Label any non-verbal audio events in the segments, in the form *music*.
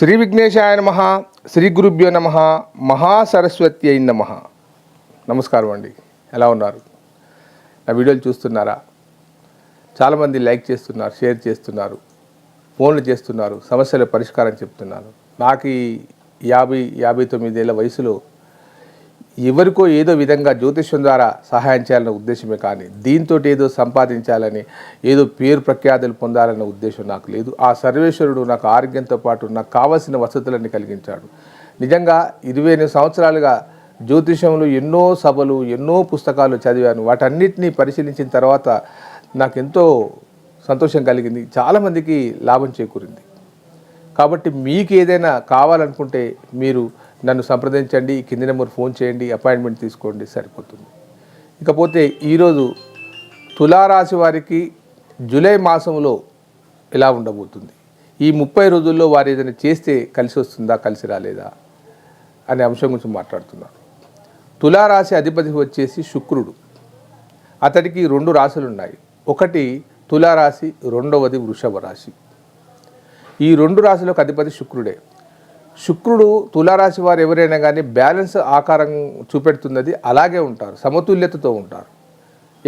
శ్రీ విఘ్నేశాయ నమ శ్రీ గురుభ్యో నమ మహాసరస్వతి అయిన నమ. నమస్కారం అండి. ఎలా ఉన్నారు? నా వీడియోలు చూస్తున్నారా? చాలామంది లైక్ చేస్తున్నారు షేర్ చేస్తున్నారు ఫోన్లు చేస్తున్నారు సమస్యల పరిష్కారం చెప్తున్నారు. నాకు ఈ యాభై యాభై తొమ్మిదేళ్ళ వయసులో ఎవరికో ఏదో విధంగా జ్యోతిష్యం ద్వారా సహాయం చేయాలన్న ఉద్దేశమే కానీ దీంతో ఏదో సంపాదించాలని ఏదో పేరు ప్రఖ్యాతులు పొందాలన్న ఉద్దేశం నాకు లేదు. ఆ సర్వేశ్వరుడు నాకు ఆరోగ్యంతో పాటు నాకు కావలసిన వసతులన్నీ కలిగించాడు. నిజంగా ఇరవై ఎనిమిది సంవత్సరాలుగా జ్యోతిషంలో ఎన్నో సభలు ఎన్నో పుస్తకాలు చదివాను. వాటన్నిటినీ పరిశీలించిన తర్వాత నాకు ఎంతో సంతోషం కలిగింది. చాలామందికి లాభం చేకూరింది. కాబట్టి మీకు ఏదైనా కావాలనుకుంటే మీరు నన్ను సంప్రదించండి ఈ కింది నెంబర్ ఫోన్ చేయండి అపాయింట్మెంట్ తీసుకోండి సరిపోతుంది. ఇకపోతే ఈరోజు తులారాశి వారికి జూలై మాసంలో ఎలా ఉండబోతుంది? ఈ ముప్పై రోజుల్లో వారు ఏదైనా చేస్తే కలిసి వస్తుందా కలిసి రాలేదా? అనే అంశం గురించి మాట్లాడుతున్నారు తులారాశి అధిపతి వచ్చేసి శుక్రుడు. అతడికి రెండు రాశులు ఉన్నాయి ఒకటి తులారాశి రెండవది వృషభ రాశి. ఈ రెండు రాశులకు అధిపతి శుక్రుడే. శుక్రుడు తులారాశి వారు ఎవరైనా కానీ బ్యాలెన్స్ ఆకారం చూపెడుతున్నది అలాగే ఉంటారు సమతుల్యతతో ఉంటారు.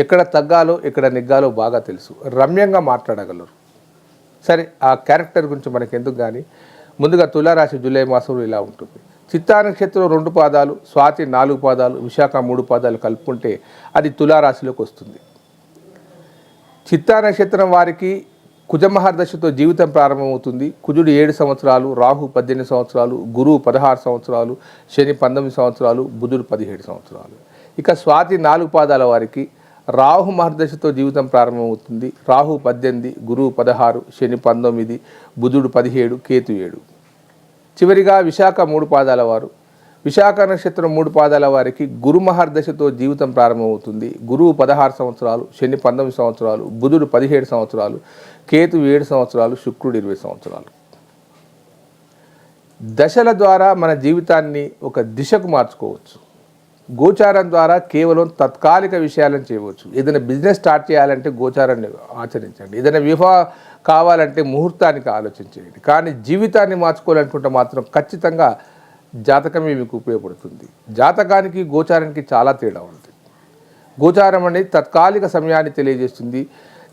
ఎక్కడ తగ్గాలో ఎక్కడ నిగ్గాలో బాగా తెలుసు. రమ్యంగా మాట్లాడగలరు. సరే ఆ క్యారెక్టర్ గురించి మనకి ఎందుకు కానీ ముందుగా తులారాశి జూలై మాసంలో ఇలా ఉంటుంది. చిత్తా నక్షత్రం రెండు పాదాలు స్వాతి నాలుగు పాదాలు విశాఖ మూడు పాదాలు కలుపుకుంటే అది తులారాశిలోకి వస్తుంది. చిత్తా నక్షత్రం వారికి కుజమహర్దశతో జీవితం ప్రారంభమవుతుంది. కుజుడు ఏడు సంవత్సరాలు రాహు పద్దెనిమిది సంవత్సరాలు గురువు పదహారు సంవత్సరాలు శని పంతొమ్మిది సంవత్సరాలు బుధుడు పదిహేడు సంవత్సరాలు. ఇక స్వాతి నాలుగు పాదాల వారికి రాహు మహర్దశతో జీవితం ప్రారంభమవుతుంది. రాహు పద్దెనిమిది గురువు పదహారు శని పంతొమ్మిది బుధుడు పదిహేడు కేతు ఏడు. చివరిగా విశాఖ మూడు పాదాల వారు. విశాఖ నక్షత్రం మూడు పాదాల వారికి గురు మహర్దశతో జీవితం ప్రారంభమవుతుంది. గురువు పదహారు సంవత్సరాలు శని పంతొమ్మిది సంవత్సరాలు బుధుడు పదిహేడు సంవత్సరాలు కేతు ఏడు సంవత్సరాలు శుక్రుడు ఇరవై సంవత్సరాలు. దశల ద్వారా మన జీవితాన్ని ఒక దిశకు మార్చుకోవచ్చు. గోచారం ద్వారా కేవలం తాత్కాలిక విషయాలను చేయవచ్చు. ఏదైనా బిజినెస్ స్టార్ట్ చేయాలంటే గోచారాన్ని ఆచరించండి. ఏదైనా వివాహ కావాలంటే ముహూర్తానికి ఆలోచించేయండి. కానీ జీవితాన్ని మార్చుకోవాలనుకుంటే మాత్రం ఖచ్చితంగా జాతకమే మీకు ఉపయోగపడుతుంది. జాతకానికి గోచారానికి చాలా తేడా ఉంది. గోచారం అనేది తాత్కాలిక సమయాన్ని తెలియజేస్తుంది.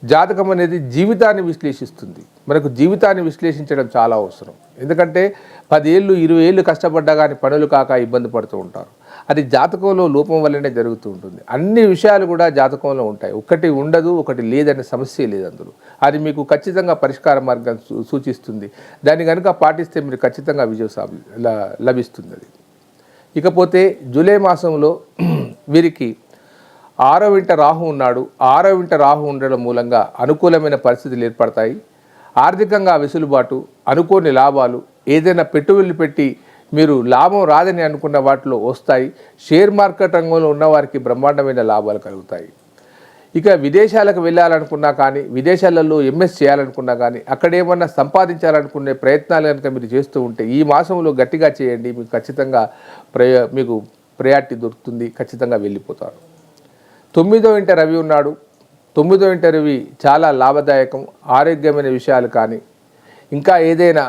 జాతకం అనేది జీవితాన్ని విశ్లేషిస్తుంది. మనకు జీవితాన్ని విశ్లేషించడం చాలా అవసరం. ఎందుకంటే పదేళ్ళు ఇరవై ఏళ్ళు కష్టపడ్డా కానీ పనులు కాక ఇబ్బంది పడుతూ ఉంటారు. అది జాతకంలో లోపం వల్లనే జరుగుతూ ఉంటుంది. అన్ని విషయాలు కూడా జాతకంలో ఉంటాయి. ఒకటి ఉండదు ఒకటి లేదనే సమస్య లేదు అందులో. అది మీకు ఖచ్చితంగా పరిష్కార మార్గం సూ- సూచిస్తుంది. దాన్ని కనుక పాటిస్తే మీరు ఖచ్చితంగా విజయం సాధి లభిస్తుంది అది. ఇకపోతే జూలై మాసంలో *clears throat* వీరికి ఆరో వింట రాహు ఉన్నాడు. ఆరో వింట రాహు ఉండడం మూలంగా అనుకూలమైన పరిస్థితులు ఏర్పడతాయి. ఆర్థికంగా వెసులుబాటు అనుకోని లాభాలు ఏదైనా పెట్టుబడులు పెట్టి మీరు లాభం రాదని అనుకున్న వాటిలో వస్తాయి. షేర్ మార్కెట్ రంగంలో ఉన్నవారికి బ్రహ్మాండమైన లాభాలు కలుగుతాయి. ఇక విదేశాలకు వెళ్ళాలనుకున్నా కానీ విదేశాలలో ఎంఎస్ చేయాలనుకున్నా కానీ అక్కడ ఏమన్నా సంపాదించాలనుకునే ప్రయత్నాలు కనుక మీరు చేస్తూ ఉంటే ఈ మాసంలో గట్టిగా చేయండి. మీకు ఖచ్చితంగా ప్రయ మీకు ప్రయారిటీ దొరుకుతుంది. ఖచ్చితంగా వెళ్ళిపోతారు. తొమ్మిదో ఇంట రవి ఉన్నాడు. తొమ్మిదో ఇంట రవి చాలా లాభదాయకం ఆరోగ్యమైన విషయాలు కానీ ఇంకా ఏదైనా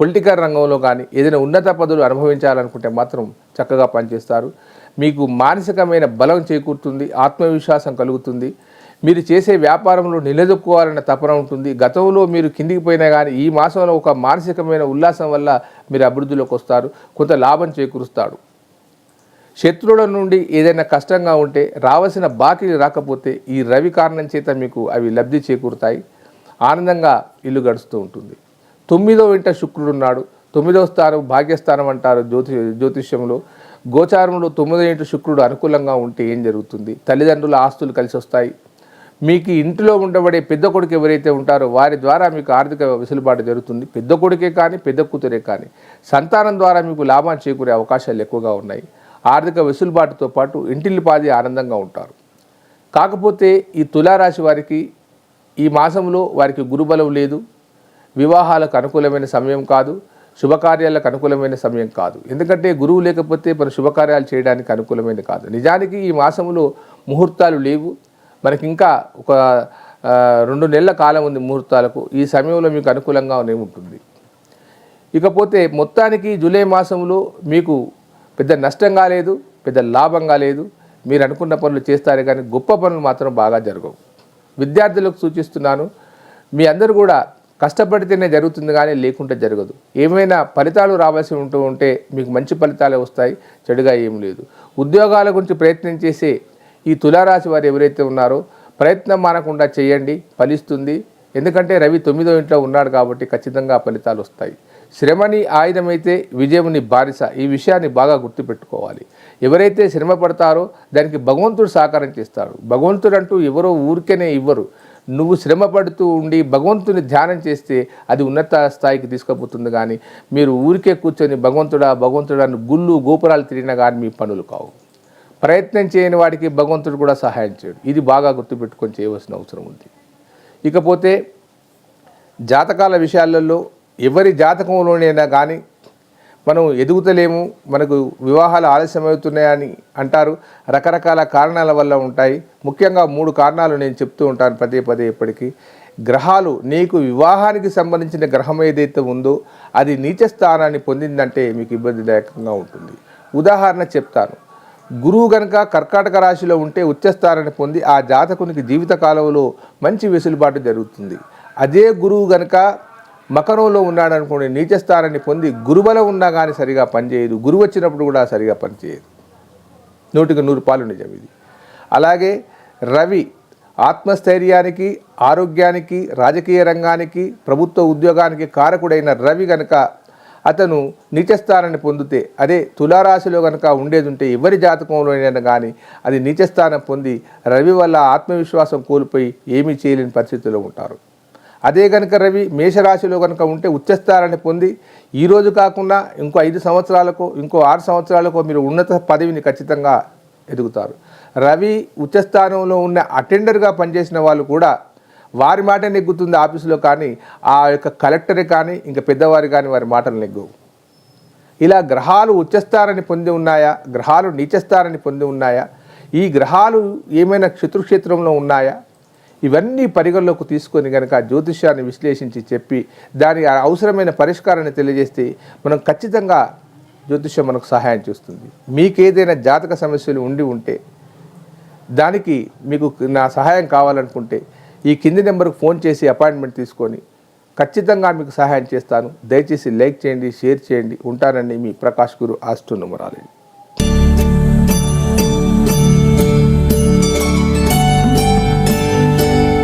పొలిటికల్ రంగంలో కానీ ఏదైనా ఉన్నత పదవులు అనుభవించాలనుకుంటే మాత్రం చక్కగా పనిచేస్తారు. మీకు మానసికమైన బలం చేకూరుతుంది ఆత్మవిశ్వాసం కలుగుతుంది. మీరు చేసే వ్యాపారంలో నిలదొక్కుకోవాలన్న తపన ఉంటుంది. గతంలో మీరు కిందికి పోయినా కానీ ఈ మాసంలో ఒక మానసికమైన ఉల్లాసం వల్ల మీరు అభివృద్ధిలోకి వస్తారు కొంత లాభం చేకూరుస్తాడు శత్రువుల నుండి ఏదైనా కష్టంగా ఉంటే రావాల్సిన బాకీలు రాకపోతే ఈ రవి కారణం చేత మీకు అవి లబ్ధి చేకూరుతాయి. ఆనందంగా ఇల్లు గడుస్తూ ఉంటుంది. తొమ్మిదో ఇంట శుక్రుడు ఉన్నాడు. తొమ్మిదవ స్థానం భాగ్యస్థానం అంటారు జ్యోతి జ్యోతిష్యంలో. గోచారంలో తొమ్మిదో ఇంట శుక్రుడు అనుకూలంగా ఉంటే ఏం జరుగుతుంది? తల్లిదండ్రుల ఆస్తులు కలిసి వస్తాయి. మీకు ఇంటిలో ఉండబడే పెద్ద కొడుకు ఎవరైతే ఉంటారో వారి ద్వారా మీకు ఆర్థిక వెసులుబాటు జరుగుతుంది. పెద్ద కొడుకే కానీ పెద్ద కూతురే కానీ. సంతానం ద్వారా మీకు లాభం చేకూరే అవకాశాలు ఎక్కువగా ఉన్నాయి. ఆర్థిక వెసులుబాటుతో పాటు ఇంటిల్లిపాది ఆనందంగా ఉంటారు. కాకపోతే ఈ తులారాశి వారికి ఈ మాసంలో వారికి గురుబలం లేదు. వివాహాలకు అనుకూలమైన సమయం కాదు శుభకార్యాలకు అనుకూలమైన సమయం కాదు. ఎందుకంటే గురువు లేకపోతే మన శుభకార్యాలు చేయడానికి అనుకూలమైన కాదు. నిజానికి ఈ మాసంలో ముహూర్తాలు లేవు. మనకి ఇంకా ఒక రెండు నెలల కాలం ఉంది ముహూర్తాలకు. ఈ సమయంలో మీకు అనుకూలంగానే ఉంటుంది ఇకపోతే మొత్తానికి జూలై మాసంలో మీకు పెద్ద నష్టం కాలేదు పెద్ద లాభం కాలేదు మీరు అనుకున్న పనులు చేస్తారు కానీ గొప్ప పనులు మాత్రం బాగా జరగవు. విద్యార్థులకు సూచిస్తున్నాను మీ అందరూ కూడా కష్టపడితేనే జరుగుతుంది కానీ లేకుంటే జరగదు. ఏమైనా ఫలితాలు రావాల్సి ఉంటూ ఉంటే మీకు మంచి ఫలితాలే వస్తాయి చెడుగా ఏం లేదు. ఉద్యోగాల గురించి ప్రయత్నం చేసే ఈ తులారాశి వారు ఎవరైతే ఉన్నారో ప్రయత్నం మానకుండా చేయండి ఫలిస్తుంది. ఎందుకంటే రవి తొమ్మిదో ఇంట్లో ఉన్నాడు కాబట్టి ఖచ్చితంగా ఫలితాలు వస్తాయి. శ్రమని ఆయుధమైతే విజయముని బారిస. ఈ విషయాన్ని బాగా గుర్తుపెట్టుకోవాలి. ఎవరైతే శ్రమ పడతారో దానికి భగవంతుడు సహకారం చేస్తాడు. భగవంతుడు అంటూ ఎవరో ఊరికేనే ఇవ్వరు. నువ్వు శ్రమ పడుతూ ఉండి భగవంతుని ధ్యానం చేస్తే అది ఉన్నత స్థాయికి తీసుకుపోతుంది కానీ మీరు ఊరికే కూర్చొని భగవంతుడా భగవంతుడా గుళ్ళు గోపురాలు తిరిగినా కానీ మీ పనులు కావు. ప్రయత్నం చేయని వాడికి భగవంతుడు కూడా సహాయం చేయడు. ఇది బాగా గుర్తుపెట్టుకొని చేయవలసిన అవసరం ఉంది. ఇకపోతే జాతకాల విషయాలలో ఎవరి జాతకంలోనైనా కానీ మనం ఎదుగుతలేము మనకు వివాహాలు ఆలస్యమవుతున్నాయని అంటారు. రకరకాల కారణాల వల్ల ఉంటాయి. ముఖ్యంగా మూడు కారణాలు నేను చెప్తూ ఉంటాను పదే పదే ఇప్పటికీ. గ్రహాలు నీకు వివాహానికి సంబంధించిన గ్రహం ఏదైతే ఉందో అది నీచ స్థానాన్ని పొందిందంటే మీకు ఇబ్బందిదాయకంగా ఉంటుంది. ఉదాహరణ చెప్తాను. గురువు గనక కర్కాటక రాశిలో ఉంటే ఉచ్చస్థానాన్ని పొంది ఆ జాతకునికి జీవిత కాలంలో మంచి వెసులుబాటు జరుగుతుంది. అదే గురువు గనక మకరంలో ఉన్నాడనుకోండి నీచస్థానాన్ని పొంది గురుబలం ఉన్నా కానీ సరిగా పనిచేయదు. గురువు వచ్చినప్పుడు కూడా సరిగా పనిచేయదు. నూటికి నూరు పాలు నిజం ఇది అలాగే రవి ఆత్మస్థైర్యానికి ఆరోగ్యానికి రాజకీయ రంగానికి ప్రభుత్వ ఉద్యోగానికి కారకుడైన రవి గనక అతను నీచస్థానాన్ని పొందితే అదే తులారాశిలో కనుక ఉండేది ఉంటే ఎవరి జాతకంలో కానీ అది నీచస్థానం పొంది రవి వల్ల ఆత్మవిశ్వాసం కోల్పోయి ఏమీ చేయలేని పరిస్థితిలో ఉంటారు. అదే కనుక రవి మేషరాశిలో కనుక ఉంటే ఉచ్చస్థానాన్ని పొంది ఈ రోజు కాకుండా ఇంకో ఐదు సంవత్సరాలకు ఇంకో ఆరు సంవత్సరాలకు మీరు ఉన్నత పదవిని ఖచ్చితంగా ఎదుగుతారు. రవి ఉచ్చస్థానంలో ఉన్న అటెండర్గా పనిచేసిన వాళ్ళు కూడా వారి మాట నెగ్గుతుంది ఆఫీసులో కానీ ఆ యొక్క కలెక్టరే కానీ ఇంకా పెద్దవారు కానీ వారి మాటలు నెగ్గవు. ఇలా గ్రహాలు ఉచ్చస్థానాన్ని పొంది ఉన్నాయా? గ్రహాలు నీచస్థానాన్ని పొంది ఉన్నాయా? ఈ గ్రహాలు ఏమైనా శత్రుక్షేత్రంలో ఉన్నాయా? ఇవన్నీ పరిగణలోకి తీసుకొని కనుక జ్యోతిష్యాన్ని విశ్లేషించి చెప్పి దాని అవసరమైన పరిష్కారాన్ని తెలియజేస్తే మనం ఖచ్చితంగా జ్యోతిష్యం మనకు సహాయం చేస్తుంది. మీకేదైనా జాతక సమస్యలు ఉండి ఉంటే దానికి మీకు నా సహాయం కావాలనుకుంటే ఈ కింది నెంబర్కి ఫోన్ చేసి అపాయింట్మెంట్ తీసుకొని ఖచ్చితంగా మీకు సహాయం చేస్తాను. దయచేసి లైక్ చేయండి షేర్ చేయండి. ఉంటానండి మీ ప్రకాష్ గురు ఆస్ట్రో